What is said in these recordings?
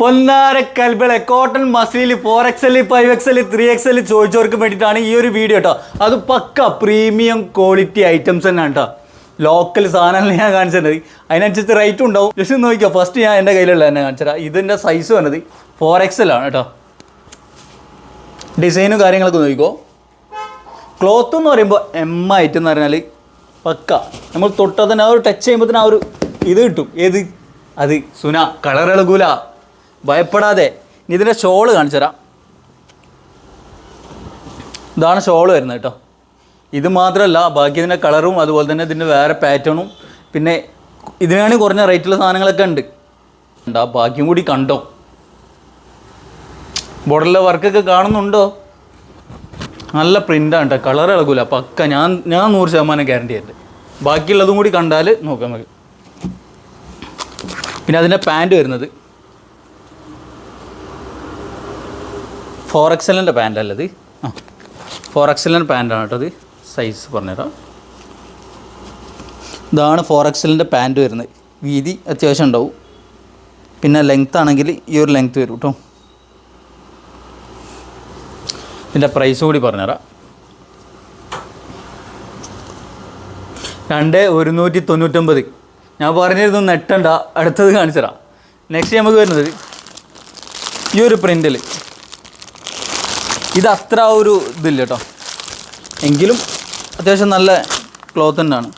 പൊന്നാര കൽബിളെ cotton മസിലിൽ four X L five X L three X L ചോദിച്ചവർക്ക് വേണ്ടിയിട്ടാണ് ഈ ഒരു വീഡിയോ കേട്ടോ അത് പക്ക പ്രീമിയം ക്വാളിറ്റി ഐറ്റംസ് തന്നെയാണ് കേട്ടോ ലോക്കൽ സാധനങ്ങൾ ഞാൻ കാണിച്ചത്. അതിനനുസരിച്ച് റേറ്റ് ഉണ്ടാവും. ജസ്റ്റ് നോക്കിയോ ഫസ്റ്റ് ഞാൻ എന്റെ കയ്യിലുള്ള തന്നെ കാണിച്ചുതരാം. ഇതിന്റെ സൈസ് വന്നത് ഫോർ എക്സ് എൽ ആണ് കേട്ടോ ഡിസൈനും കാര്യങ്ങളൊക്കെ നോക്കിക്കോ. ക്ലോത്ത് എന്ന് പറയുമ്പോൾ എം ആയിട്ട് എന്ന് പറഞ്ഞാൽ പക്ക. നമ്മൾ തൊട്ടാൽ തന്നെ ആ ഒരു ടച്ച് ചെയ്യുമ്പോൾ തന്നെ ആ ഒരു ഇത് കിട്ടും. ഏത്? അത് സുന. കളർ ഇളകൂല. ഭയപ്പെടാതെ. ഇനി ഇതിന്റെ ഷോൾ കാണിച്ചു തരാം. ഇതാണ് ഷോൾ വരുന്നത് കേട്ടോ. ഇത് മാത്രമല്ല ബാക്കി ഇതിന്റെ കളറും അതുപോലെ തന്നെ ഇതിന്റെ വേറെ പാറ്റേണും. പിന്നെ ഇതിനാണ് കുറഞ്ഞ റേറ്റുള്ള സാധനങ്ങളൊക്കെ ഉണ്ട്. ഉണ്ട് ബാക്കിയും കൂടി കണ്ടോ? ബോർഡറിലെ വർക്കൊക്കെ കാണുന്നുണ്ടോ? നല്ല പ്രിന്റാണ് കേട്ടോ. കളർ ഇളകൂല. പക്ക ഞാൻ ഞാൻ നൂറ് ശതമാനം ഗ്യാരണ്ടി ഉണ്ട് ബാക്കിയുള്ളതും കൂടി കണ്ടാൽ നോക്കാം നമുക്ക്. പിന്നെ അതിന്റെ പാന്റ് വരുന്നത്. ഫോർ എക്സലിന്റെ പാന്റ് അല്ലത് ആ. ഫോർ എക്സലിന്റെ പാന്റാണ് കേട്ടോ സൈസ് പറഞ്ഞുതരാം. ഇതാണ് ഫോർ എക്സലിന്റെ പാന്റ് വരുന്നത്. വീതി അത്യാവശ്യം ഉണ്ടാവും. പിന്നെ ലെങ്ത് ആണെങ്കിൽ ഈ ഒരു ലെങ്ത് വരും കേട്ടോ. ഇതിന്റെ പ്രൈസ് കൂടി പറഞ്ഞുതരാം. രണ്ട് ഒരുന്നൂറ്റി തൊണ്ണൂറ്റൊമ്പത് ഞാൻ പറഞ്ഞിരുന്നു നെട്ടണ്ട. അടുത്തത് കാണിച്ചു തരാം നെക്സ്റ്റ് നമുക്ക് വരുന്നത് ഈ ഒരു പ്രിന്റിൽ ഇത് അത്ര ഒരു ഇതില്ല കേട്ടോ എങ്കിലും അത്യാവശ്യം നല്ല ക്ലോത്ത് തന്നെയാണ്.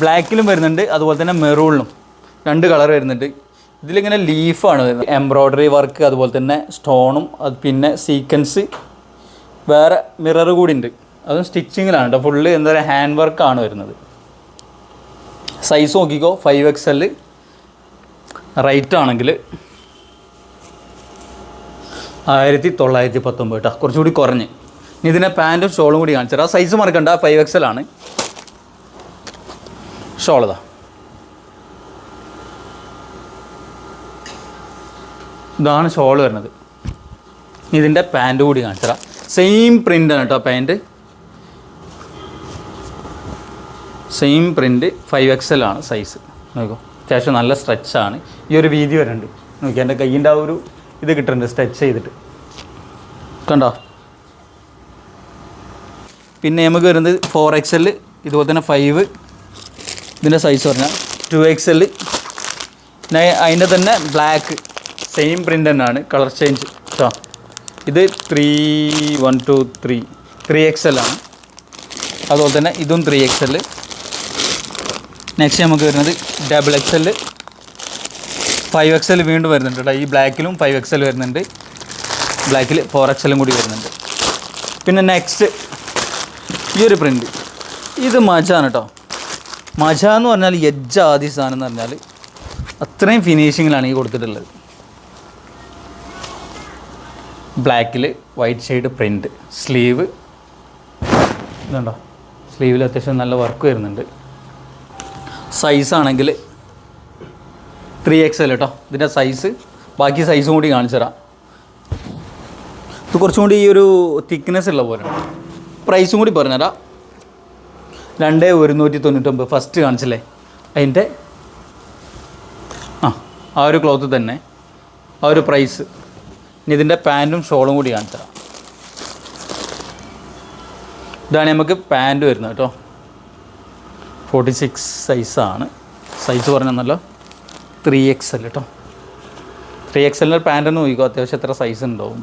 ബ്ലാക്കിലും വരുന്നുണ്ട് അതുപോലെ തന്നെ മെറൂണിലും. രണ്ട് കളർ വരുന്നുണ്ട്. ഇതിലിങ്ങനെ ലീഫാണ് വരുന്നത്. എംബ്രോയ്ഡറി വർക്ക് അതുപോലെ തന്നെ സ്റ്റോണും അത് പിന്നെ സീക്വൻസ്. വേറെ മിറർ കൂടി ഉണ്ട്. അതും സ്റ്റിച്ചിങ്ങിലാണ് കേട്ടോ ഫുള്ള് എന്താ പറയുക ഹാൻഡ് വർക്കാണ് വരുന്നത്. സൈസ് നോക്കിക്കോ ഫൈവ് എക്സ് എൽ റൈറ്റ് ആണെങ്കിൽ ആയിരത്തി തൊള്ളായിരത്തി പത്തൊമ്പത് കേട്ടോ കുറച്ചുകൂടി കുറഞ്ഞ്. ഇനി ഇതിന്റെ പാന്റും ഷോളും കൂടി കാണിച്ചു തരാം. സൈസ് മറക്കണ്ട ഫൈവ് എക്സൽ ആണ്. ഷോളതാ ഇതാ. ഇതാണ് ഷോൾ വരുന്നത്. ഇതിന്റെ പാന്റ് കൂടി കാണിച്ചു തരാം. സെയിം പ്രിന്റാണ് കേട്ടോ pant same print five XL ആണ് സൈസ് നോക്കോ. അത്യാവശ്യം നല്ല സ്ട്രെച്ചാണ് ഈ ഒരു വീതി വരുന്നുണ്ട്. നോക്കി എന്റെ കയ്യിന്റെ ആ ഒരു ഇത് കിട്ടുന്നുണ്ട് സ്ട്രെച്ച് ചെയ്തിട്ട്. കണ്ടോ? പിന്നെ നമുക്ക് വരുന്നത് ഫോർ എക്സ് എൽ ഇതുപോലെ തന്നെ ഫൈവ് ഇതിന്റെ സൈസ് പറഞ്ഞാൽ ടു എക്സ് എൽ അതിന്റെ തന്നെ ബ്ലാക്ക് സെയിം പ്രിന്റ് തന്നെയാണ് കളർ ചേഞ്ച് കേട്ടോ ഇത് three one two three three X L ആണ്. അതുപോലെ തന്നെ ഇതും ത്രീ എക്സ് എൽ നെക്സ്റ്റ് നമുക്ക് വരുന്നത് double X L five X L വീണ്ടും വരുന്നുണ്ട് കേട്ടോ. ഈ ബ്ലാക്കിലും ഫൈവ് എക്സ് എൽ വരുന്നുണ്ട്. ബ്ലാക്കിൽ ഫോർ എക്സ് എല്ലും കൂടി വരുന്നുണ്ട്. പിന്നെ നെക്സ്റ്റ് ഈ ഒരു പ്രിന്റ് ഇത് മജാണ് കേട്ടോ മജ എന്ന് പറഞ്ഞാൽ ആദ്യ സാധനം എന്ന് പറഞ്ഞാൽ അത്രയും ഫിനിഷിങ്ങിലാണ് ഈ കൊടുത്തിട്ടുള്ളത്. ബ്ലാക്കിൽ വൈറ്റ് ഷെയ്ഡ് പ്രിന്റ് സ്ലീവ് ഇതുണ്ടോ? സ്ലീവിൽ അത്യാവശ്യം നല്ല വർക്ക് വരുന്നുണ്ട്. സൈസ് ആണെങ്കിൽ ത്രീ എക്സ് എൽ കേട്ടോ ഇതിന്റെ സൈസ് ബാക്കി സൈസും കൂടി കാണിച്ചു തരാം. ഇത് കുറച്ചും കൂടി ഈ ഒരു തിക്നെസ് ഉള്ള പോലെ. പ്രൈസും കൂടി പറഞ്ഞുതരാം രണ്ട് ഒരുന്നൂറ്റി തൊണ്ണൂറ്റൊമ്പത് ഫസ്റ്റ് കാണിച്ചില്ലേ? അതിന്റെ ആ ആ ഒരു ക്ലോത്ത് തന്നെ. ആ ഒരു പ്രൈസ് ഇനി ഇതിന്റെ പാന്റും ഷോളും കൂടി കാണിച്ചു തരാം. ഇതാണ് നമുക്ക് പാന്റ് വരുന്നത് കേട്ടോ. ഫോർട്ടി സിക്സ് സൈസാണ് സൈസ് പറഞ്ഞല്ലോ ത്രീ എക്സ് എൽ കേട്ടോ ത്രീ എക്സ് എല്ലിന്റെ പാന്റ് ഒന്ന് നോക്കിക്കോ അത്യാവശ്യം എത്ര സൈസ് ഉണ്ടാവും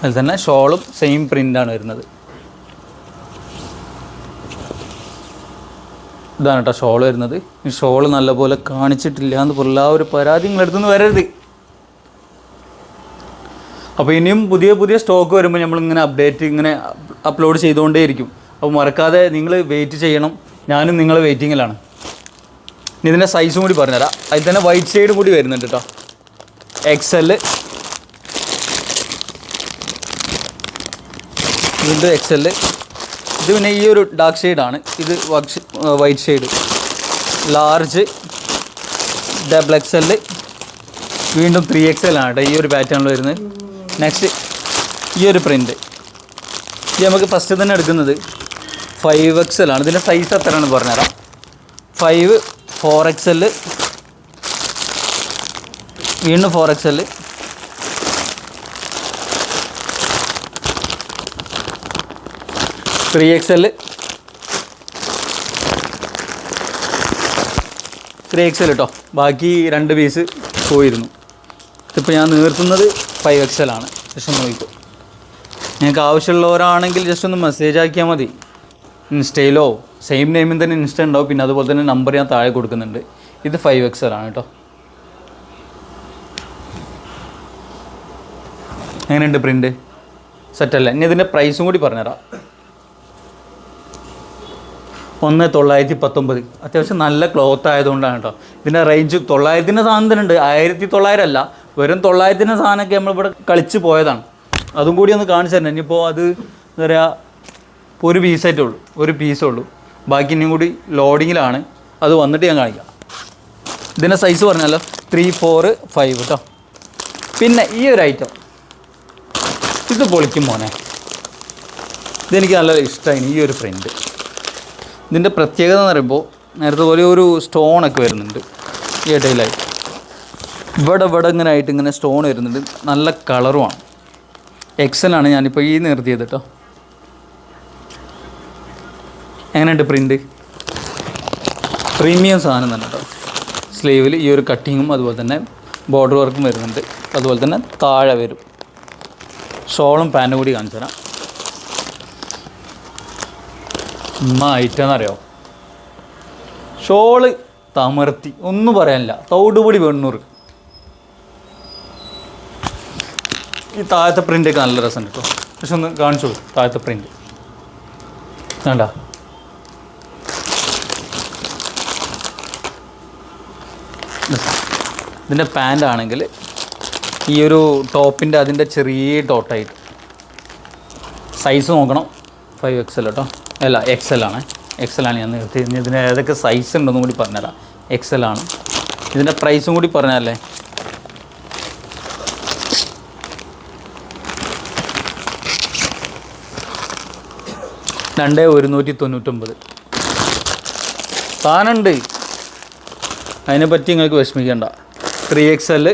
അതിൽ തന്നെ ഷോളും സെയിം പ്രിന്റാണ് വരുന്നത്. ഇതാണ് കേട്ടോ ഷോൾ വരുന്നത്. ഈ ഷോൾ നല്ലപോലെ കാണിച്ചിട്ടില്ല എന്ന് പോലുള്ള ഒരു പരാതി നിങ്ങളെടുത്തുനിന്ന് വരരുത്. അപ്പോൾ ഇനിയും പുതിയ പുതിയ സ്റ്റോക്ക് വരുമ്പോൾ നമ്മളിങ്ങനെ അപ്ഡേറ്റ് ഇങ്ങനെ അപ്ലോഡ് ചെയ്തുകൊണ്ടേയിരിക്കും. അപ്പോൾ മറക്കാതെ നിങ്ങൾ വെയിറ്റ് ചെയ്യണം. ഞാനും നിങ്ങൾ വെയിറ്റിങ്ങിലാണ് ഇതിന്റെ സൈസും കൂടി പറഞ്ഞുതരാം. അതിൽ തന്നെ വൈറ്റ് സൈഡും കൂടി വരുന്നുണ്ട് കേട്ടോ എക്സ് എൽ വീണ്ടും എക്സ് എൽ ഇത് പിന്നെ ഈ ഒരു ഡാർക്ക് ഷെയ്ഡാണ് ഇത് white shade large double X L വീണ്ടും ത്രീ എക്സ് എൽ ആണ് കേട്ടോ ഈ ഒരു പാറ്റേണിൽ വരുന്നത്. നെക്സ്റ്റ് ഈ ഒരു പ്രിന്റ് ഇത് നമുക്ക് ഫസ്റ്റ് തന്നെ എടുക്കുന്നത് ഫൈവ് എക്സ് എൽ ആണ്. ഇതിന്റെ സൈസ് എത്രയാണെന്ന് പറഞ്ഞുതരാം. ഫൈവ് ഫോർ എക്സ് എൽ വീണ്ടും four X L three X L three X L കേട്ടോ ബാക്കി രണ്ട് പീസ് പോയിരുന്നു. ഇതിപ്പോൾ ഞാൻ നിർത്തുന്നത് ഫൈവ് എക്സ് എൽ ആണ് ജസ്റ്റ് ഒന്ന് നോക്കിക്കോ നിങ്ങൾക്ക് ആവശ്യമുള്ളവരാണെങ്കിൽ ജസ്റ്റ് ഒന്ന് മെസ്സേജ് ആക്കിയാൽ മതി. ഇൻസ്റ്റയിലോ സെയിം നെയിമിൽ തന്നെ ഇൻസ്റ്റ ഉണ്ടാവും. പിന്നെ അതുപോലെ തന്നെ നമ്പർ ഞാൻ താഴെ കൊടുക്കുന്നുണ്ട്. ഇത് ഫൈവ് എക്സ് എൽ ആണ് കേട്ടോ എങ്ങനെയുണ്ട് പ്രിന്റ് സെറ്റല്ല ഇനി ഇതിന്റെ പ്രൈസും കൂടി പറഞ്ഞുതരാം. ഒന്ന് തൊള്ളായിരത്തി പത്തൊമ്പത്. അത്യാവശ്യം നല്ല ക്ലോത്ത് ആയതുകൊണ്ടാണ് കേട്ടോ ഇതിന്റെ റേഞ്ച് തൊള്ളായിരത്തിന്റെ സാധനം തന്നെ ഉണ്ട് ആയിരത്തി തൊള്ളായിരം അല്ല. വെറും തൊള്ളായിരത്തിന്റെ സാധനമൊക്കെ നമ്മളിവിടെ കളിച്ച് പോയതാണ്. അതും കൂടി ഒന്ന് കാണിച്ചു തന്നെ ഇനിയിപ്പോൾ അത് എന്താ പറയുക ഒരു പീസായിട്ടേ ഉള്ളൂ. ഒരു പീസേ ഉള്ളൂ. ബാക്കി ഇനിയും കൂടി ലോഡിങ്ങിലാണ്. അത് വന്നിട്ട് ഞാൻ കാണിക്കാം. ഇതിന്റെ സൈസ് പറഞ്ഞാലോ ത്രീ ഫോർ ഫൈവ് കേട്ടോ പിന്നെ ഈ ഒരു ഐറ്റം ഇത് പൊളിക്കും മോനെ. ഇതെനിക്ക് നല്ല ഇഷ്ടമായി ഈ ഒരു ഫ്രണ്ട് ഇതിന്റെ പ്രത്യേകത എന്ന് പറയുമ്പോൾ നേരത്തെ പോലെ ഒരു സ്റ്റോണൊക്കെ വരുന്നുണ്ട്. ഈ ഇടയിലായി. ഇവിടെ ഇവിടെ ഇങ്ങനെ ആയിട്ട് ഇങ്ങനെ സ്റ്റോൺ വരുന്നുണ്ട്. നല്ല കളറുമാണ് എക്സലാണ് ഞാനിപ്പോൾ ഈ നിർത്തിയത് കേട്ടോ എങ്ങനെയുണ്ട് പ്രിന്റ് പ്രീമിയം സാധനം തന്നെ കേട്ടോ സ്ലീവിൽ ഈ ഒരു കട്ടിങ്ങും അതുപോലെ തന്നെ ബോർഡർ വർക്കും വരുന്നുണ്ട്. അതുപോലെ തന്നെ താഴെ വരും. ഷോളും പാനും കൂടി കാണിച്ചു തരാം. ഉമ്മ ഐറ്റെന്നറിയോ ഷോൾ തമർത്തി. ഒന്നും പറയാനില്ല. തൗടുപൊടി വെണ്ണൂറ് ഈ താഴത്തെ പ്രിന്റൊക്കെ നല്ല രസമുണ്ട് കേട്ടോ പക്ഷെ ഒന്ന് കാണിച്ചു താഴത്തെ പ്രിന്റ് വേണ്ട ഇതിന്റെ പാന്റ് ആണെങ്കിൽ ഈ ഒരു ടോപ്പിന്റെ അതിന്റെ ചെറിയ ഡോട്ടായിട്ട് സൈസ് നോക്കണം. ഫൈവ് എക്സ് എൽ കേട്ടോ അല്ല എക്സ് എൽ ആണ്. എക്സ് എൽ ആണ് ഞാൻ നിർത്തി. ഇതിന് ഏതൊക്കെ സൈസ് ഉണ്ടെന്നും കൂടി പറഞ്ഞുതരാം. എക്സ് എൽ ആണ്. ഇതിന്റെ പ്രൈസും കൂടി പറഞ്ഞാലേ രണ്ട് ഒരുന്നൂറ്റി തൊണ്ണൂറ്റൊമ്പത്. സാധനമുണ്ട് അതിനെപ്പറ്റി നിങ്ങൾക്ക് വിഷമിക്കേണ്ട. ത്രീ എക്സ് എൽ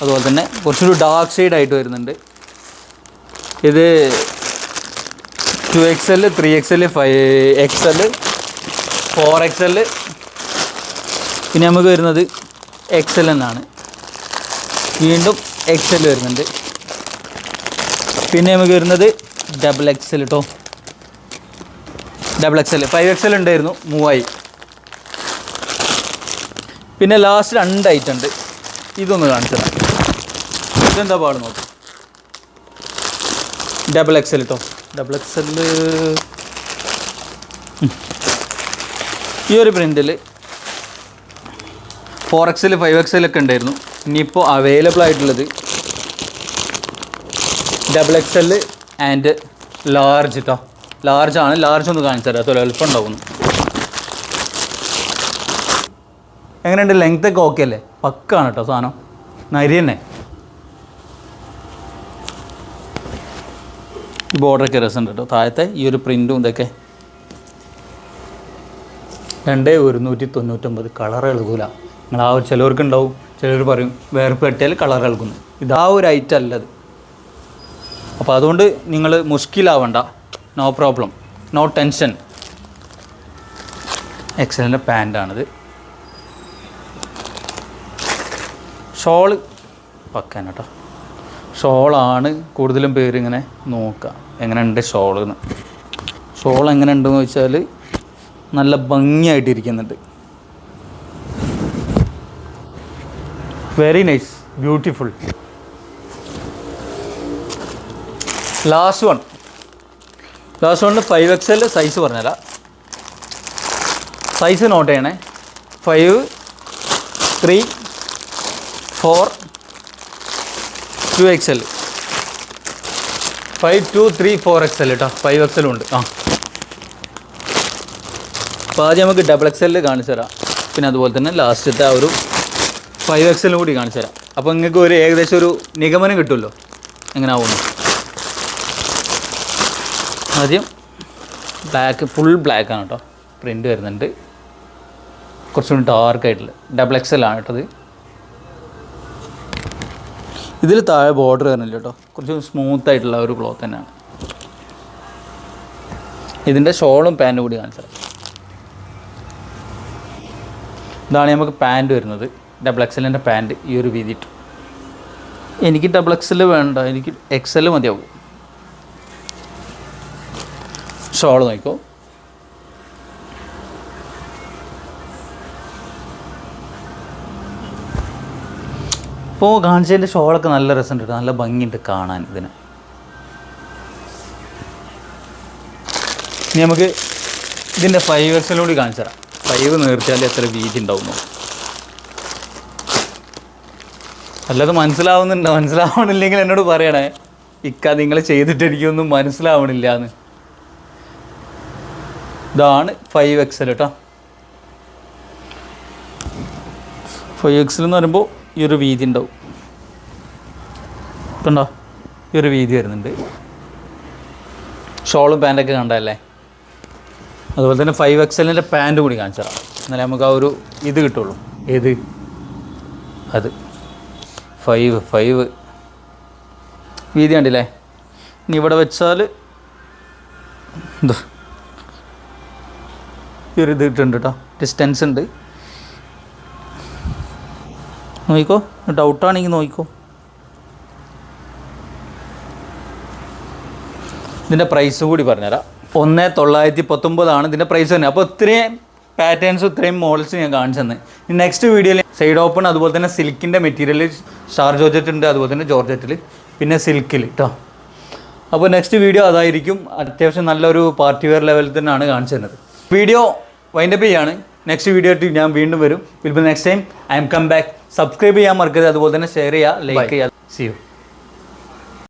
അതുപോലെ തന്നെ കുറച്ചൊരു ഡാർക്ക് സൈഡ് ആയിട്ട് വരുന്നുണ്ട്. ഇത് two X L three X L five X L four X L പിന്നെ നമുക്ക് വരുന്നത് എക്സ് എൽ എന്നാണ്. വീണ്ടും എക്സ് എൽ വരുന്നുണ്ട്. പിന്നെ നമുക്ക് വരുന്നത് ഡബിൾ എക്സ് എൽ കേട്ടോ double X L five X L ഉണ്ടായിരുന്നു മൂവായി. പിന്നെ ലാസ്റ്റ് രണ്ട് ഐറ്റം ഉണ്ട്. ഇതൊന്ന് കാണിച്ചു തരാം. ഇതെന്താ പാട് നോക്ക്. ഡബിൾ എക്സൽ കേട്ടോ ഡബിൾ എക്സൽ ഈ ഒരു പ്രിന്റിൽ ഫോർ എക്സൽ ഫൈവ് എക്സൽ ഒക്കെ ഉണ്ടായിരുന്നു. ഇനിയിപ്പോൾ അവൈലബിൾ ആയിട്ടുള്ളത് double X L and large കേട്ടോ ലാർജ് ആണ്. ലാർജ് ഒന്ന് കാണിച്ചു തരാം. അതുപോലെ എളുപ്പം ഉണ്ടാവുന്നു. എങ്ങനെയുണ്ട്? ലെങ്ത് ഒക്കെ ഓക്കെ അല്ലേ? പക്കാണ് കേട്ടോ സാധനം. നരി തന്നെ. ഈ ബോർഡറൊക്കെ രസമുണ്ട് കേട്ടോ താഴത്തെ ഈ ഒരു പ്രിന്റും ഇതൊക്കെ. രണ്ട് ഒരുന്നൂറ്റി തൊണ്ണൂറ്റൊമ്പത് കളർ എഴുതൂല നിങ്ങൾ ആ ഒരു ചിലവർക്ക് ഉണ്ടാവും ചിലർ പറയും വേർപ്പ് കെട്ടിയാൽ കളർ എളുക്കുന്നു. ഇതാ ഒരു ഐറ്റം അല്ലത് അപ്പോൾ അതുകൊണ്ട് നിങ്ങൾ മുഷ്കിലാവണ്ട. No problem no tension excellent പാന്റാണിത് shawl പക്കാൻ കേട്ടോ ഷോളാണ് കൂടുതലും പേര് ഇങ്ങനെ നോക്കുക എങ്ങനെയുണ്ട് ഷോൾ എന്ന് ഷോൾ എങ്ങനെ ഉണ്ടെന്ന് വെച്ചാൽ നല്ല ഭംഗിയായിട്ടിരിക്കുന്നുണ്ട്. Very nice beautiful last one last വണ്ണിൽ ഫൈവ് എക്സ് എൽ സൈസ് പറഞ്ഞല്ല സൈസ് നോട്ട് ചെയ്യണേ. Five three four two X L five two three four X L കേട്ടോ ഫൈവ് എക്സ് ഉണ്ട്. ആ. അപ്പോൾ ആദ്യം നമുക്ക് ഡബിൾ എക്സ് എല്ലിൽ കാണിച്ചു തരാം. പിന്നെ അതുപോലെ തന്നെ ലാസ്റ്റത്തെ ആ ഒരു ഫൈവ് എക്സ് എല്ലും കൂടി കാണിച്ചു തരാം. അപ്പോൾ നിങ്ങൾക്ക് ഒരു ഏകദേശം ഒരു നിഗമനം കിട്ടുമല്ലോ. എങ്ങനെ ആവുന്നു ആദ്യം ബ്ലാക്ക് ഫുൾ ബ്ലാക്ക് ആണ് കേട്ടോ പ്രിന്റ് വരുന്നുണ്ട്. കുറച്ചുകൂടി ഡാർക്ക് ആയിട്ടുള്ള ഡബിൾ എക്സ് എൽ ആണ് കേട്ടത് ഇതിൽ താഴെ ബോർഡർ വരുന്നില്ല കേട്ടോ കുറച്ച് സ്മൂത്ത് ആയിട്ടുള്ള ഒരു ക്ലോത്ത് തന്നെയാണ്. ഇതിന്റെ ഷോളും പാന്റും കൂടി കാണിച്ചത് ഇതാണ് നമുക്ക് പാന്റ് വരുന്നത്. ഡബിൾ എക്സലിന്റെ പാന്റ് ഈ ഒരു വീതി ഇട്ടു എനിക്ക് ഡബിൾ എക്സൽ വേണ്ട. എനിക്ക് എക്സൽ മതിയാവും. ഷോൾ നോക്കോ ഇപ്പോൾ കാണിച്ചതിന്റെ ഷോളൊക്കെ നല്ല രസമുണ്ട്. നല്ല ഭംഗിയുണ്ട് കാണാൻ ഇതിന്. ഇനി നമുക്ക് ഇതിന്റെ ഫൈവ് എക്സലും കൂടി കാണിച്ചു തരാം ഫൈവ് നേർച്ചാൽ എത്ര വീതി ഉണ്ടാവും. അല്ലാതെ മനസ്സിലാവുന്നുണ്ടോ. മനസ്സിലാവണില്ലെങ്കിൽ എന്നോട് പറയണേ ഇക്ക നിങ്ങൾ ചെയ്തിട്ട് എനിക്കൊന്നും മനസ്സിലാവണില്ല എന്ന് ഇതാണ് ഫൈവ് എക്സൽ കേട്ടോ ഫൈവ് എക്സൽ എന്ന് പറയുമ്പോൾ ഈ ഒരു വീതി ഉണ്ടാവും. കണ്ടോ? ഈ ഒരു വീതി വരുന്നുണ്ട്. ഷോളും പാന്റൊക്കെ കണ്ടല്ലേ അതുപോലെ തന്നെ ഫൈവ് എക്സലിന്റെ പാന്റ് കൂടി കാണിച്ചാൽ എന്നാലേ നമുക്ക് ആ ഒരു ഇത് കിട്ടുള്ളൂ. ഏത്? അത്. ഫൈവ് ഫൈവ് വീതി കണ്ടില്ലേ? ഇനി ഇവിടെ വെച്ചാൽ എന്താ ഈ ഒരു ഇത് കിട്ടുന്നുണ്ട് കേട്ടോ. ഡിസ്റ്റൻസ് ഉണ്ട്. നോക്കിക്കോ. ഡൗട്ടാണെങ്കിൽ നോക്കിക്കോ. ഇതിന്റെ പ്രൈസ് കൂടി പറഞ്ഞുതരാം. ഒന്ന് തൊള്ളായിരത്തി പത്തൊമ്പതാണ് ഇതിന്റെ പ്രൈസ് തന്നെ. അപ്പോൾ ഇത്രയും പാറ്റേൺസ് ഇത്രയും മോഡൽസ് ഞാൻ കാണിച്ചു തന്നെ നെക്സ്റ്റ് വീഡിയോയിൽ സൈഡ് ഓപ്പൺ അതുപോലെ തന്നെ സിൽക്കിന്റെ മെറ്റീരിയൽ സ്റ്റാർ ജോർജറ്റ് ഉണ്ട് അതുപോലെ തന്നെ ജോർജറ്റിൽ പിന്നെ സിൽക്കിൽ കേട്ടോ അപ്പോൾ നെക്സ്റ്റ് വീഡിയോ അതായിരിക്കും. അത്യാവശ്യം നല്ലൊരു പാർട്ടി വെയർ ലെവലിൽ തന്നെയാണ് കാണിച്ചു തരുന്നത് വീഡിയോ വൈൻഡപ്പ് ചെയ്യാണ്. നെക്സ്റ്റ് വീഡിയോ ആയിട്ട് ഞാൻ വീണ്ടും വരും. Will be next time I am come back subscribe ചെയ്യാൻ മറക്കരുത്. അതുപോലെ തന്നെ ഷെയർ ചെയ്യുക ലൈക്ക് ചെയ്യുക സി യു